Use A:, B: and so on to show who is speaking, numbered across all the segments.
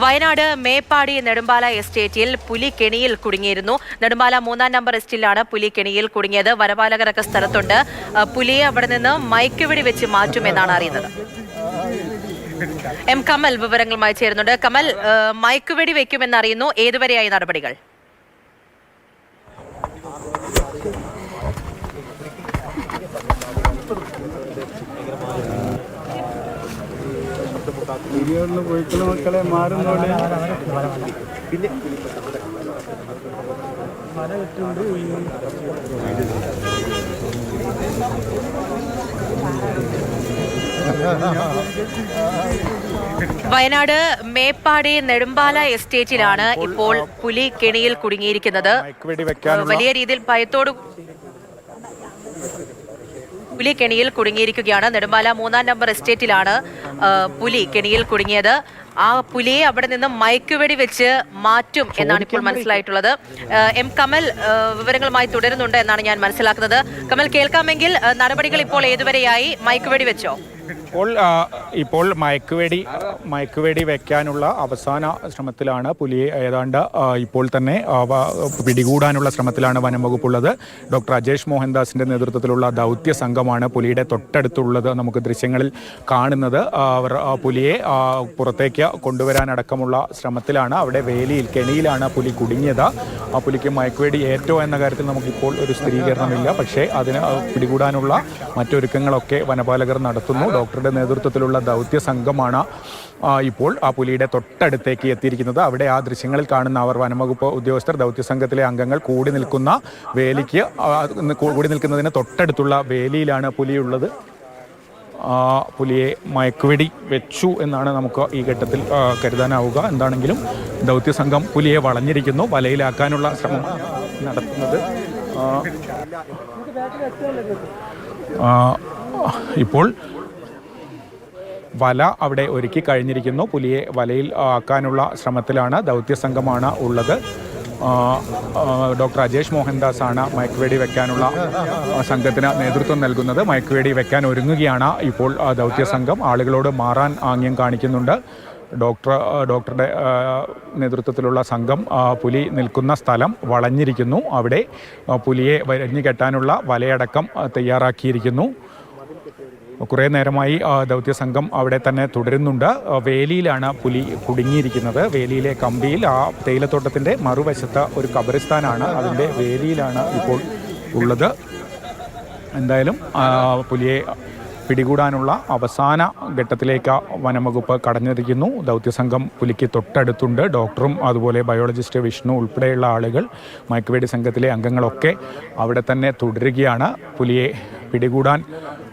A: വയനാട് മേപ്പാടി നെടുമ്പാല എസ്റ്റേറ്റിൽ പുലി കെണിയിൽ കുടുങ്ങിയിരുന്നു. നെടുമ്പാല മൂന്നാം നമ്പർ എസ്റ്റിലാണ് പുലി കെണിയിൽ കുടുങ്ങിയത്. വനപാലകരൊക്കെ സ്ഥലത്തുണ്ട്. പുലിയെ അവിടെ നിന്ന് മയക്കുവെടി വെച്ച് മാറ്റുമെന്നാണ് അറിയുന്നത്. എം കമൽ വിവരങ്ങളുമായി ചേരുന്നുണ്ട്. കമൽ മയക്കുവെടി വെക്കുമെന്നറിയുന്നു. ഏതുവരെയായി നടപടികൾ?
B: വീഡിയോയിൽ പോയിക്കളെ മക്കളെ മാറുന്നോളെ
A: വയനാട് മേപ്പാടി നെടുമ്പാല എസ്റ്റേറ്റിലാണ് ഇപ്പോൾ പുലി കെണിയിൽ കുടുങ്ങിയിരിക്കുന്നത്. വലിയ രീതിയിൽ ഭയത്തോട് പുലി കെണിയിൽ കുടുങ്ങിയിരിക്കുകയാണ്. നെടുമ്പാല മൂന്നാം നമ്പർ എസ്റ്റേറ്റിലാണ് പുലി കെണിയിൽ കുടുങ്ങിയത്. ആ പുലിയെ അവിടെ നിന്ന് മയക്കുവെടി വെച്ച് മാറ്റും എന്നാണ് ഇപ്പോൾ മനസ്സിലായിട്ടുള്ളത്. എം കമൽ വിവരങ്ങളുമായി തുടരുന്നുണ്ട് എന്നാണ് ഞാൻ മനസ്സിലാക്കുന്നത്. കമൽ കേൾക്കാമെങ്കിൽ നടപടികൾ ഇപ്പോൾ ഏതുവരെയായി? മയക്കുവെടി വെച്ചോ?
B: ഇപ്പോൾ ഇപ്പോൾ മയക്കുവെടി മയക്കുവെടി വെക്കാനുള്ള അവസാന ശ്രമത്തിലാണ് പുലിയെ ഏതാണ്ട് ഇപ്പോൾ തന്നെ പിടികൂടാനുള്ള ശ്രമത്തിലാണ് വനം വകുപ്പുള്ളത്. ഡോക്ടർ അജേഷ് മോഹൻദാസിന്റെ നേതൃത്വത്തിലുള്ള ദൗത്യ സംഘമാണ് പുലിയുടെ തൊട്ടടുത്തുള്ളത് നമുക്ക് ദൃശ്യങ്ങളിൽ കാണുന്നത്. അവർ പുലിയെ പുറത്തേക്ക് കൊണ്ടുവരാനടക്കമുള്ള ശ്രമത്തിലാണ്. അവിടെ വേലിയിൽ കെണിയിലാണ് പുലി കുടുങ്ങിയത്. ആ പുലിക്ക് മയക്കുവെടി ഏറ്റോ എന്ന കാര്യത്തിൽ നമുക്കിപ്പോൾ ഒരു സ്ഥിരീകരണമില്ല. പക്ഷേ അതിന് പിടികൂടാനുള്ള മറ്റൊരുക്കങ്ങളൊക്കെ വനപാലകർ നടത്തുന്നു. ഡോക്ടറുടെ നേതൃത്വത്തിലുള്ള ദൗത്യ സംഘമാണ്. ഇപ്പോൾ ആ പുലിയുടെ തൊട്ടടുത്തേക്ക് എത്തിയിരിക്കുന്നത്. അവിടെ ആ ദൃശ്യങ്ങളിൽ കാണുന്ന അവർ വനംവകുപ്പ് ഉദ്യോഗസ്ഥർ ദൗത്യ സംഘത്തിലെ അംഗങ്ങൾ കൂടി നിൽക്കുന്ന വേലിക്ക് കൂടി നിൽക്കുന്നതിന് തൊട്ടടുത്തുള്ള വേലിയിലാണ് പുലിയുള്ളത്. പുലിയെ മയക്കുവെടി വെച്ചു എന്നാണ് നമുക്ക് ഈ ഘട്ടത്തിൽ കരുതാനാവുക. എന്താണെങ്കിലും ദൗത്യസംഘം പുലിയെ വളഞ്ഞിരിക്കുന്നു. വലയിലാക്കാനുള്ള ശ്രമം നടത്തുന്നത്. ഇപ്പോൾ വല അവിടെ ഒരുക്കി കഴിഞ്ഞിരിക്കുന്നു. പുലിയെ വലയിൽ ആക്കാനുള്ള ശ്രമത്തിലാണ് ദൗത്യസംഘമാണ് ഉള്ളത്. ഡോക്ടർ അജേഷ് മോഹൻദാസ് ആണ് മയക്കുവേടി വെക്കാനുള്ള സംഘത്തിന് നേതൃത്വം നൽകുന്നത്. മയക്കുവേടി വെക്കാൻ ഒരുങ്ങുകയാണ് ഇപ്പോൾ ദൗത്യ ദൗത്യസംഘം. ആളുകളോട് മാറാൻ ആംഗ്യം കാണിക്കുന്നുണ്ട്. ഡോക്ടർ ഡോക്ടറുടെ നേതൃത്വത്തിലുള്ള സംഘം പുലി നിൽക്കുന്ന സ്ഥലം വളഞ്ഞിരിക്കുന്നു. അവിടെ പുലിയെ വരഞ്ഞു കെട്ടാനുള്ള വലയടക്കം തയ്യാറാക്കിയിരിക്കുന്നു. കുറേ നേരമായി ദൗത്യ സംഘം അവിടെ തന്നെ തുടരുന്നുണ്ട്. വേലിയിലാണ് പുലി കുടുങ്ങിയിരിക്കുന്നത്. വേലിയിലെ കമ്പിയിൽ ആ തേയിലത്തോട്ടത്തിന്റെ മറുവശത്ത് ഒരു കബറിസ്ഥാനാണ് അതിന്റെ വേലിയിലാണ് ഇപ്പോൾ ഉള്ളത്. എന്തായാലും പുലിയെ പിടികൂടാനുള്ള അവസാന ഘട്ടത്തിലേക്ക് വനംവകുപ്പ് കടഞ്ഞിരിക്കുന്നു ദൗത്യസംഘം പുലിക്ക് തൊട്ടടുത്തുണ്ട്. ഡോക്ടറും അതുപോലെ ബയോളജിസ്റ്റ് വിഷ്ണു ഉൾപ്പെടെയുള്ള ആളുകൾ മയക്കുവേടി സംഘത്തിലെ അംഗങ്ങളൊക്കെ അവിടെ തന്നെ തുടരുകയാണ്. പുലിയെ പിടികൂടാൻ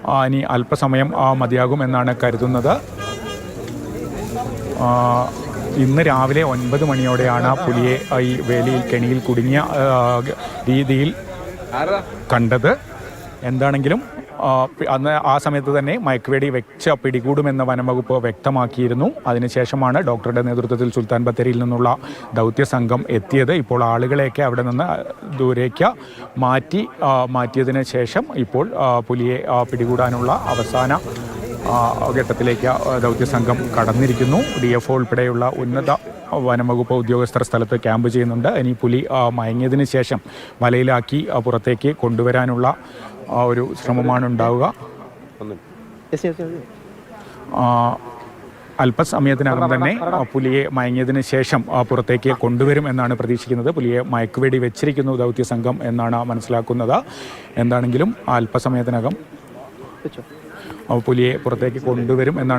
B: ഇനി അല്പസമയം ആ, മതിയാകും എന്നാണ് കരുതുന്നത്. ഇന്ന് രാവിലെ ഒൻപത് മണിയോടെയാണ് പുലിയെ ഈ വേലിയിൽ കെണിയിൽ കുടുങ്ങിയ രീതിയിൽ കണ്ടത്. എന്താണെങ്കിലും അന്ന് ആ സമയത്ത് തന്നെ മയക്കുവേടി വെച്ച പിടികൂടുമെന്ന് വനംവകുപ്പ് വ്യക്തമാക്കിയിരുന്നു. അതിനുശേഷമാണ് ഡോക്ടറുടെ നേതൃത്വത്തിൽ സുൽത്താൻ ബത്തേരിയിൽ നിന്നുള്ള ദൗത്യ സംഘം എത്തിയത്. ഇപ്പോൾ ആളുകളെയൊക്കെ അവിടെ നിന്ന് ദൂരേക്ക് മാറ്റി മാറ്റിയതിന് ശേഷം ഇപ്പോൾ പുലിയെ പിടികൂടാനുള്ള അവസാന ഘട്ടത്തിലേക്ക് ദൗത്യ സംഘം കടന്നിരിക്കുന്നു. ഡി എഫ് ഒ ഉൾപ്പെടെയുള്ള ഉന്നത വനംവകുപ്പ് ഉദ്യോഗസ്ഥർ സ്ഥലത്ത് ക്യാമ്പ് ചെയ്യുന്നുണ്ട്. ഇനി പുലി മയങ്ങിയതിന് ശേഷം വലയിലാക്കി പുറത്തേക്ക് കൊണ്ടുവരാനുള്ള ആ, ഒരു ശ്രമമാണ് ഉണ്ടാവുക. അല്പസമയത്തിനകം തന്നെ പുലിയെ മയങ്ങിയതിന് ശേഷം ആ, പുറത്തേക്ക് കൊണ്ടുവരും എന്നാണ് പ്രതീക്ഷിക്കുന്നത്. പുലിയെ മയക്കുവേടി വെച്ചിരിക്കുന്നു ദൗത്യ സംഘം എന്നാണ് മനസ്സിലാക്കുന്നത്. എന്താണെങ്കിലും അല്പസമയത്തിനകം പുലിയെ പുറത്തേക്ക് കൊണ്ടുവരും എന്നാണ്